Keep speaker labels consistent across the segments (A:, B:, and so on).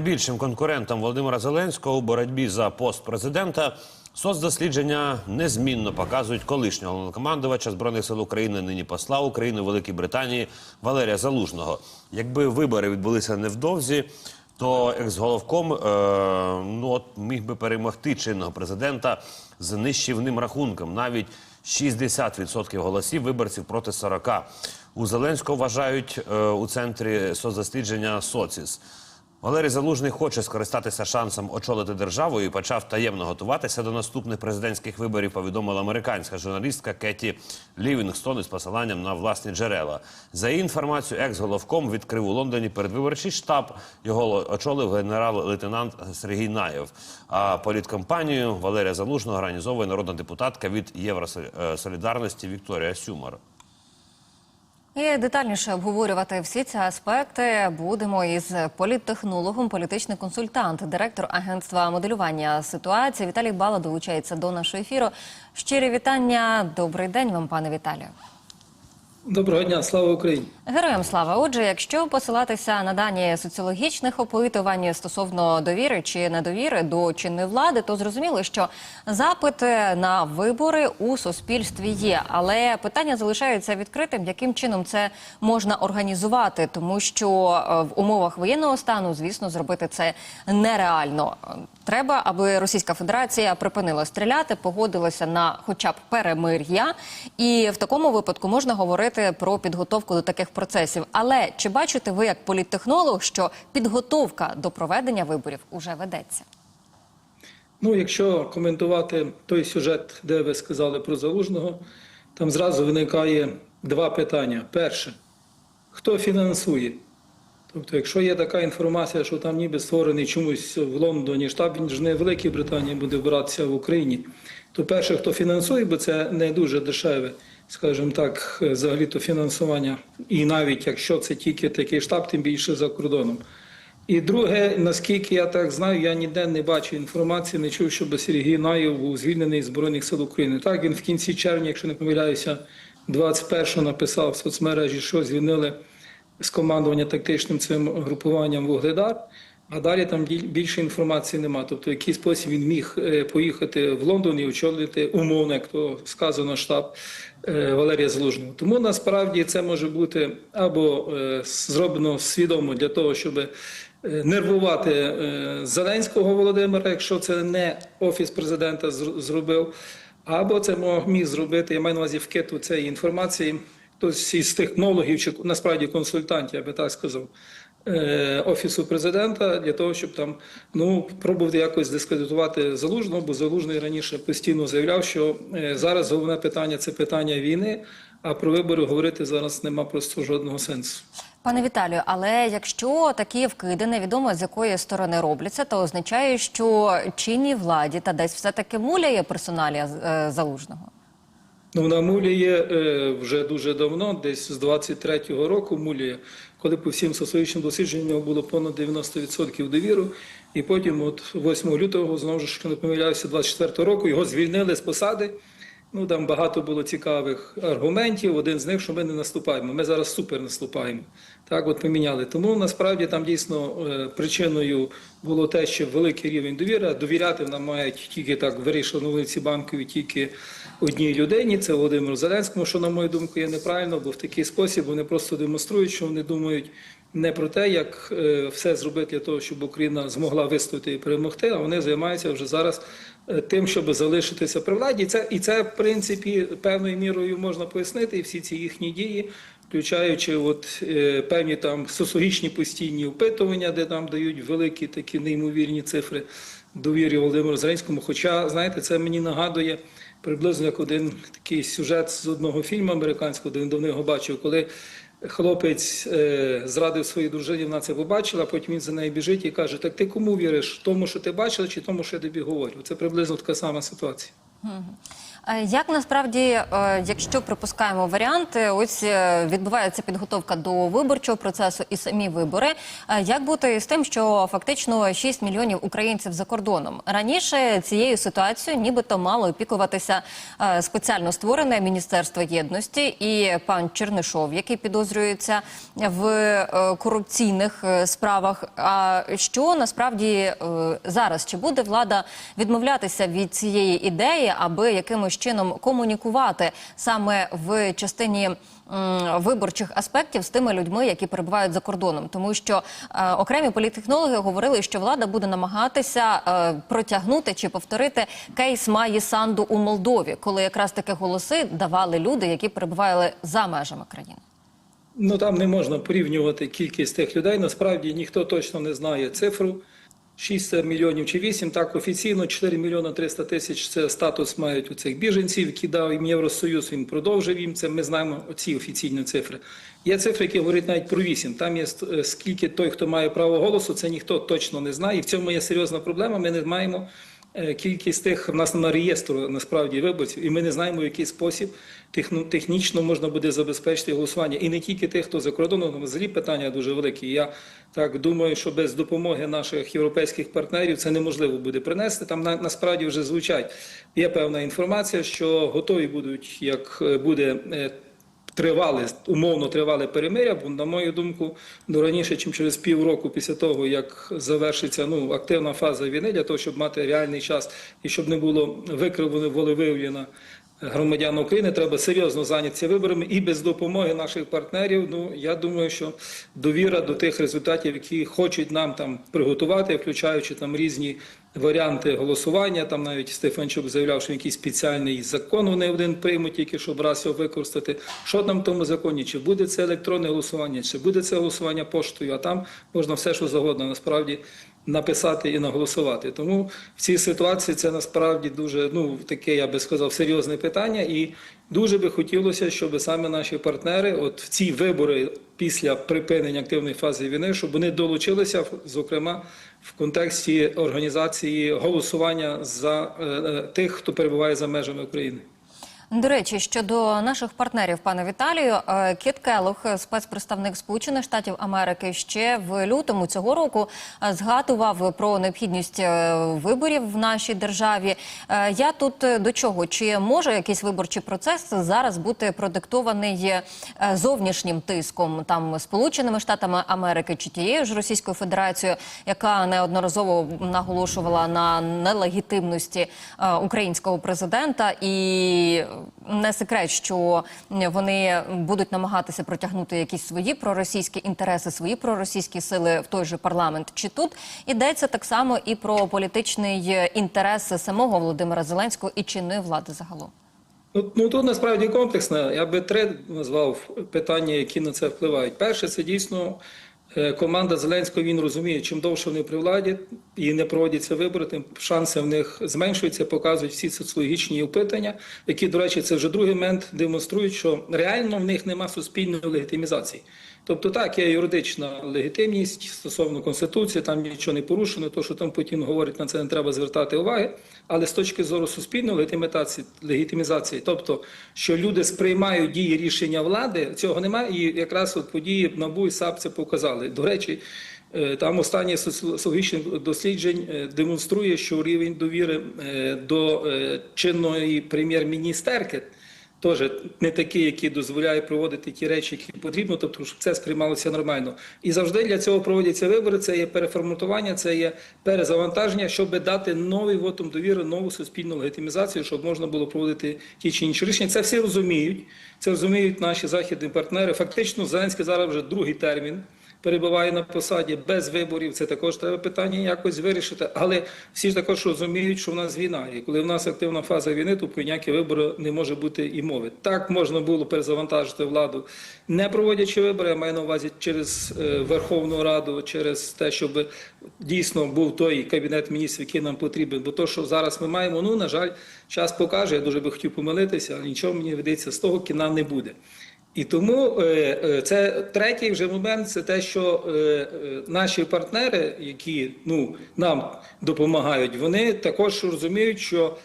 A: найбільшим конкурентом Володимира Зеленського у боротьбі за пост президента. Соцдослідження незмінно показують колишнього головнокомандувача збройних сил України, нині посла України Великій Британії Валерія Залужного. Якби вибори відбулися невдовзі, то екс-головком е, ну от міг би перемогти чинного президента з нищівним рахунком. Навіть 60% голосів виборців проти 40%. У Зеленського вважають е, у центрі соцдослідження Соціс. Валерій Залужний хоче скористатися шансом очолити державу і почав таємно готуватися до наступних президентських виборів. Повідомила американська журналістка Кеті Лівінгстон із посиланням на власні джерела. За її інформацією, екс-головком відкрив у Лондоні передвиборчий штаб. Його очолив генерал-лейтенант Сергій Наєв. А політкомпанію Валерія Залужного організовує народна депутатка від Євросолідарності Вікторія Сюмар.
B: І детальніше обговорювати всі ці аспекти будемо із політтехнологом, політичний консультант, директор агентства моделювання ситуації Віталій Бала долучається до нашого ефіру. Щирі вітання. Добрий день вам, пане Віталію.
C: Доброго дня, слава Україні.
B: Героям слава. Отже, якщо посилатися на дані соціологічних опитувань стосовно довіри чи недовіри до чинної влади, то зрозуміло, що запит на вибори у суспільстві є. Але питання залишається відкритим, яким чином це можна організувати, тому що е, в умовах воєнного стану, звісно, зробити це нереально. Треба, аби Російська Федерація припинила стріляти, погодилася на хоча б перемир'я, і в такому випадку можна говорити про підготовку до таких процесів. Але чи бачите ви як політтехнолог, що підготовка до проведення виборів уже ведеться?
C: Ну, якщо коментувати той сюжет, де ви сказали про залужного, там зразу виникає два питання. Перше, хто фінансує? Тобто, якщо є така інформація, що там ніби створений чомусь в Лондоні штаб, він ж не в Великій Британії буде вбиратися в Україні, то перше, хто фінансує, бо це не дуже дешеве, скажімо так, взагалі-то фінансування. І навіть якщо це тільки такий штаб, тим більше за кордоном. І друге, наскільки я так знаю, я ніде не бачу інформації, не чув, щоб Сергій Наєв був звільнений з Збройних сил України. Так, він в кінці червня, якщо не помиляюся, 21-го написав в соцмережі, що звільнили з командування тактичним цим групуванням Вугледар. А далі там більше інформації нема. Тобто, в який спосіб він міг е, поїхати в Лондон і очолити умовно, як то сказано, штаб е, Валерія Залужного. Тому насправді це може бути або е, зроблено свідомо для того, щоб нервувати Зеленського Володимира, якщо це не офіс президента зр- зробив, або це міг зробити, я маю на увазі вкиту цієї інформації. Хтось із технологів чи насправді консультантів, я би так сказав, е, офісу президента для того, щоб там ну пробувати якось дискредитувати залужного, бо залужний раніше постійно заявляв, що е, зараз головне питання це питання війни. А про вибори говорити зараз нема просто жодного сенсу.
B: Пане Віталію, але якщо такі вкиди невідомо з якої сторони робляться, то означає, що чинній владі та десь все таки муляє персоналія е, залужного.
C: Ну, вона муліє е, вже дуже давно, десь з 23-го року муліє, коли по всім соціологічним дослідженням було понад 90% довіру. І потім, от 8 лютого, знову ж не помиляюся, 24-го року його звільнили з посади. Ну там багато було цікавих аргументів. Один з них, що ми не наступаємо. Ми зараз супер наступаємо. Так, от поміняли. Тому насправді там дійсно е, причиною було те, що великий рівень довіри. Довіряти нам мають тільки так вирішили на вулиці банкові, тільки одній людині. Це Володимиру Зеленському, що, на мою думку, є неправильно, бо в такий спосіб вони просто демонструють, що вони думають не про те, як е, все зробити для того, щоб Україна змогла вистояти і перемогти, а вони займаються вже зараз е, тим, щоб залишитися при владі. Це, і це, в принципі, певною мірою можна пояснити, і всі ці їхні дії, включаючи от, е, певні там соціологічні постійні опитування, де там дають великі такі неймовірні цифри довірі Володимиру Зеленському. Хоча, знаєте, це мені нагадує приблизно як один такий сюжет з одного фільму американського, де він давно його бачив, коли хлопець е, зрадив своїй дружині, вона це побачила, потім він за нею біжить і каже: Так ти кому віриш? Тому, що ти бачила, чи тому, що я тобі говорю? Це приблизно така сама ситуація.
B: Е, Як насправді, е, якщо припускаємо варіанти, ось е, відбувається підготовка до виборчого процесу і самі вибори. Як бути з тим, що фактично 6 мільйонів українців за кордоном раніше цією ситуацією, нібито мало опікуватися спеціально створене міністерство єдності і пан Чернишов, який підозрюється в корупційних справах. А що насправді зараз чи буде влада відмовлятися від цієї ідеї, аби якимось чином комунікувати саме в частині виборчих аспектів з тими людьми, які перебувають за кордоном, тому що е, окремі політтехнологи говорили, що влада буде намагатися е, протягнути чи повторити кейс Маї Санду у Молдові, коли якраз таки голоси давали люди, які перебували за межами країни.
C: Ну там не можна порівнювати кількість тих людей. Насправді ніхто точно не знає цифру. 6 мільйонів чи 8, так офіційно 4 мільйони 300 тисяч це статус мають у цих біженців, які дав їм Євросоюз, він продовжив їм це. Ми знаємо оці офіційні цифри. Є цифри, які говорять навіть про 8. Там є е, скільки той, хто має право голосу, це ніхто точно не знає. І в цьому є серйозна проблема. Ми не маємо кількість тих, в нас немає реєстру насправді виборців, і ми не знаємо, в який спосіб технічно можна буде забезпечити голосування. І не тільки тих, хто за кордоном, взагалі питання дуже великі. Я так думаю, що без допомоги наших європейських партнерів це неможливо буде принести. Там на, насправді вже звучать. Є певна інформація, що готові будуть, як е, буде. Тривале, умовно тривале перемиря, бо, на мою думку, ну, раніше, ніж через півроку після того, як завершиться ну, активна фаза війни, для того, щоб мати реальний час і щоб не було викривлено волевиявлено громадян України, треба серйозно зайнятися виборами і без допомоги наших партнерів. Ну я думаю, що довіра до тих результатів, які хочуть нам там приготувати, включаючи там різні варіанти голосування. Там навіть Стефанчук заявляв, що якийсь спеціальний закон вони один приймуть, тільки щоб раз його використати. Що там в тому законі? Чи буде це електронне голосування, чи буде це голосування поштою? А там можна все, що завгодно насправді написати і наголосувати. Тому в цій ситуації це насправді дуже ну таке, я би сказав, серйозне питання, і дуже би хотілося, щоб саме наші партнери, от в ці вибори після припинення активної фази війни, щоб вони долучилися, зокрема в контексті організації голосування за е, е, тих, хто перебуває за межами України.
B: До речі, щодо наших партнерів, пане Віталію, е, Кіт Келлог, спецпредставник Сполучених Штатів Америки, ще в лютому цього року е, згадував про необхідність е, виборів в нашій державі. Я тут до чого? Чи може якийсь виборчий процес зараз бути продиктований зовнішнім тиском, там Сполученими Штатами Америки чи тією ж Російською Федерацією, яка неодноразово наголошувала на нелегітимності українського президента і не секрет, що вони будуть намагатися протягнути якісь свої проросійські інтереси, свої проросійські сили в той же парламент. Чи тут йдеться так само і про політичний інтерес самого Володимира Зеленського і чинної влади загалом?
C: Ну, ну тут насправді комплексно. Я би три назвав питання, які на це впливають. Перше, це дійсно команда Зеленського. Він розуміє, чим довше вони при владі і не проводяться вибори, тим шанси в них зменшуються, показують всі соціологічні опитання, які, до речі, це вже другий момент демонструють, що реально в них нема суспільної легітимізації. Тобто так, є юридична легітимність стосовно конституції, там нічого не порушено, то що там Путін говорить, на це не треба звертати уваги. Але з точки зору суспільної легітимізації, легітимізації, тобто, що люди сприймають дії рішення влади, цього немає. І якраз от події НАБУ і САП це показали. До речі, е, там останнє соціологічне досліджень е, демонструє, що рівень довіри е, до чинної прем'єр-міністерки теж не такий, який дозволяє проводити ті речі, які потрібно, тобто щоб це сприймалося нормально. І завжди для цього проводяться вибори. Це є переформатування, це є перезавантаження, щоб дати новий вотум довіри, нову суспільну легітимізацію, щоб можна було проводити ті чи інші рішення. Це всі розуміють. Це розуміють наші західні партнери. Фактично, Зеленський зараз вже другий термін перебуває на посаді без виборів. Це також треба питання якось вирішити. Але всі ж також розуміють, що в нас війна. І коли в нас активна фаза війни, то про ніякі вибори не може бути і мови. Так можна було перезавантажити владу, не проводячи вибори. Я маю на увазі через е, Верховну Раду, через те, щоб дійсно був той кабінет міністрів, який нам потрібен. Бо то, що зараз ми маємо, ну на жаль, час покаже. Я дуже би хотів помилитися, але нічого мені видається з того кіна не буде. І тому е, е, це третій вже момент, це те, що е, наші партнери, які ну нам допомагають, вони також розуміють, що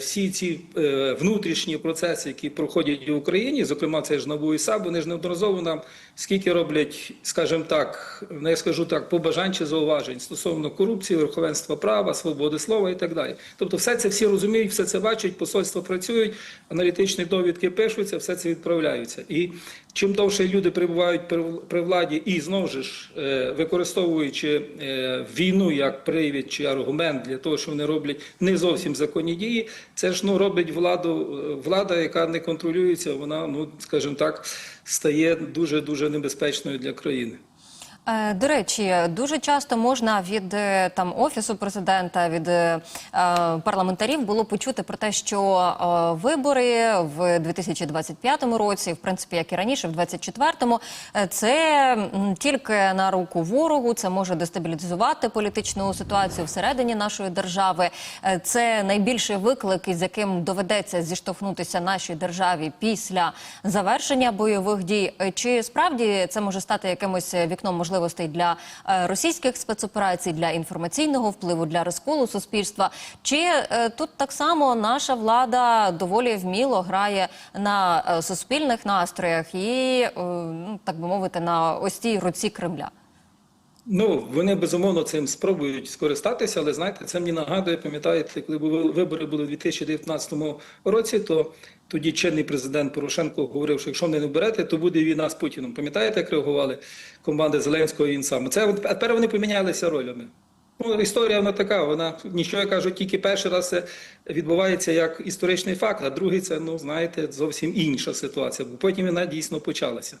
C: всі ці е, внутрішні процеси, які проходять в Україні, зокрема це ж НАБУ і САП, вони ж неодноразово нам скільки роблять, скажімо так, ну, я скажу так, побажань чи зауважень стосовно корупції, верховенства права, свободи слова і так далі. Тобто, все це всі розуміють, все це бачать, посольства працюють, аналітичні довідки пишуться, все це відправляються. І чим довше люди перебувають при- владі і знову ж е, використовуючи е, війну як привід чи аргумент для того, що вони роблять не зовсім законні дії, це ж ну робить владу е, влада, яка не контролюється, вона ну скажімо так стає дуже дуже небезпечною для країни.
B: Е, До речі, дуже часто можна від е, там офісу президента, від е, е, парламентарів було почути про те, що е, вибори в 2025 році, в принципі, як і раніше, в 2024, е, це тільки на руку ворогу, це може дестабілізувати політичну ситуацію всередині нашої держави. Це найбільший виклик, із яким доведеться зіштовхнутися нашій державі після завершення бойових дій. Чи справді це може стати якимось вікном можливостей для е, російських спецоперацій, для інформаційного впливу, для розколу суспільства? Чи е, тут так само наша влада доволі вміло грає на е, суспільних настроях і, ну так би мовити, на ось цій руці Кремля?
C: Ну, вони безумовно цим спробують скористатися, але знаєте, це мені нагадує, пам'ятаєте, коли були вибори були у 2019 році, то тоді чинний президент Порошенко говорив, що якщо не берете, то буде війна з Путіном. Пам'ятаєте, як реагували команди Зеленського і він сам? Це а тепер вони помінялися ролями. Ну, історія вона така, вона нічого я кажу, тільки перший раз це відбувається як історичний факт, а другий це, ну знаєте, зовсім інша ситуація. Бо потім вона дійсно почалася.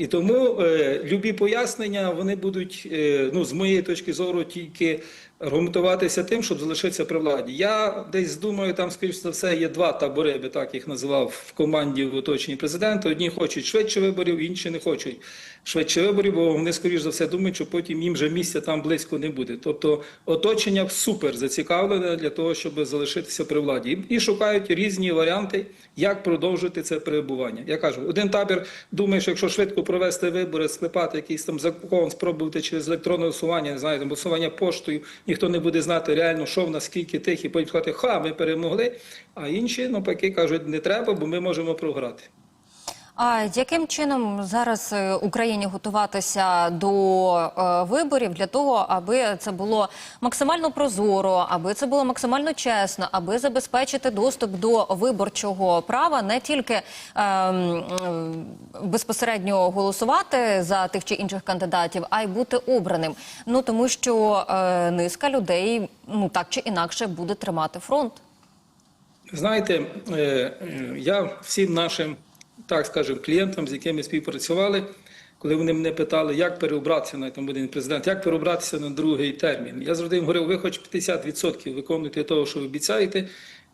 C: І тому е, любі пояснення вони будуть, е, ну, з моєї точки зору, тільки аргументуватися тим, щоб залишитися при владі. Я десь думаю, там, скоріш за все, є два табори, я би так їх називав в команді в оточенні президента. Одні хочуть швидше виборів, інші не хочуть швидше виборів, бо вони, скоріш за все, думають, що потім їм вже місця там близько не буде. Тобто оточення супер зацікавлене для того, щоб залишитися при владі. І, шукають різні варіанти, як продовжити це перебування. Я кажу, один табір думає, що якщо швидко провести вибори, склепати якийсь там закон, спробувати через електронне голосування, не знаю, там голосування поштою, ніхто не буде знати реально, що в нас скільки тих, і потім сказати, ха, ми перемогли. А інші навпаки кажуть, не треба, бо ми можемо програти.
B: А яким чином зараз е, Україні готуватися до е, виборів для того, аби це було максимально прозоро, аби це було максимально чесно, аби забезпечити доступ до виборчого права не тільки е, безпосередньо голосувати за тих чи інших кандидатів, а й бути обраним. Ну тому що е, низка людей ну так чи інакше буде тримати фронт.
C: Знаєте, е, я всім нашим, так скажемо, клієнтам, з якими співпрацювали, коли вони мене питали, як переобратися на там один президент, як переобратися на другий термін. Я завжди їм говорив, ви хоч 50% виконуєте того, що ви обіцяєте,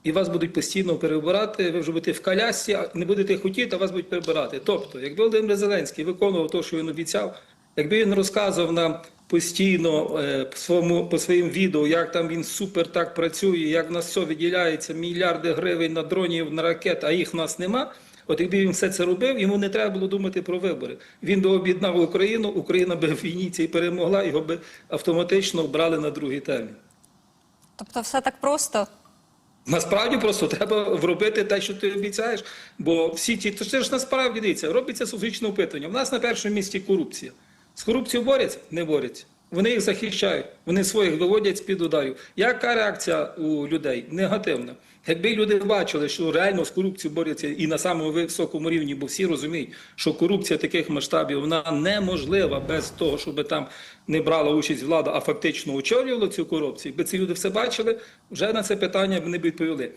C: і вас будуть постійно переобирати, ви вже будете в колясці, а не будете хотіти, а вас будуть перебирати. Тобто, якби Володимир Зеленський виконував те, що він обіцяв, якби він розказував нам постійно е, по своєму по своїм відео, як там він супер так працює, як в нас все виділяється, мільярди гривень на дронів, на ракет, а їх в нас нема. От якби він все це робив, йому не треба було думати про вибори. Він би об'єднав Україну, Україна би в війні цій перемогла, його би автоматично обрали на другий термін.
B: Тобто, все так просто.
C: Насправді просто треба вробити те, що ти обіцяєш. Бо всі ті, то це ж насправді дивіться, робиться соціологічне опитування. У нас на першому місці корупція. З корупцією борються? Не борються. Вони їх захищають, вони своїх виводять з-під ударів. Яка реакція у людей? Негативна. Якби люди бачили, що реально з корупцією борються і на самому високому рівні, бо всі розуміють, що корупція таких масштабів вона неможлива без того, щоб там не брала участь влада, а фактично очолювала цю корупцію. Якби ці люди все бачили, вже на це питання б відповіли.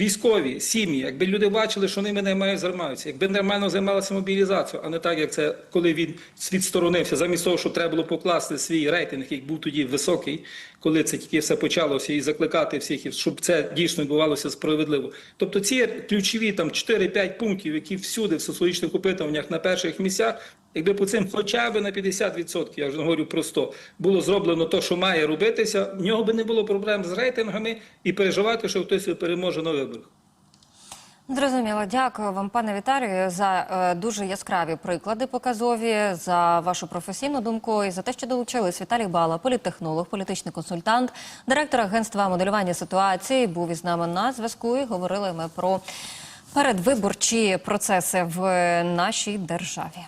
C: Військові, сім'ї, якби люди бачили, що ними нормально займаються, якби нормально займалися мобілізацією, а не так, як це коли він відсторонився, замість того, щоб треба було покласти свій рейтинг, який був тоді високий, коли це тільки все почалося, і закликати всіх, щоб це дійсно відбувалося справедливо. Тобто ці ключові там 4-5 пунктів, які всюди в соціологічних опитуваннях на перших місцях, якби по цим хоча б на 50%, я вже не говорю про 100, було зроблено те, що має робитися, в нього би не було проблем з рейтингами і переживати, що хтось переможе на виборах.
B: Зрозуміло, дякую вам, пане Віталію, за е, дуже яскраві приклади показові, за вашу професійну думку і за те, що долучились. Віталій Бала, політтехнолог, політичний консультант, директор агентства моделювання ситуації, був із нами на зв'язку. І говорили ми про передвиборчі процеси в нашій державі.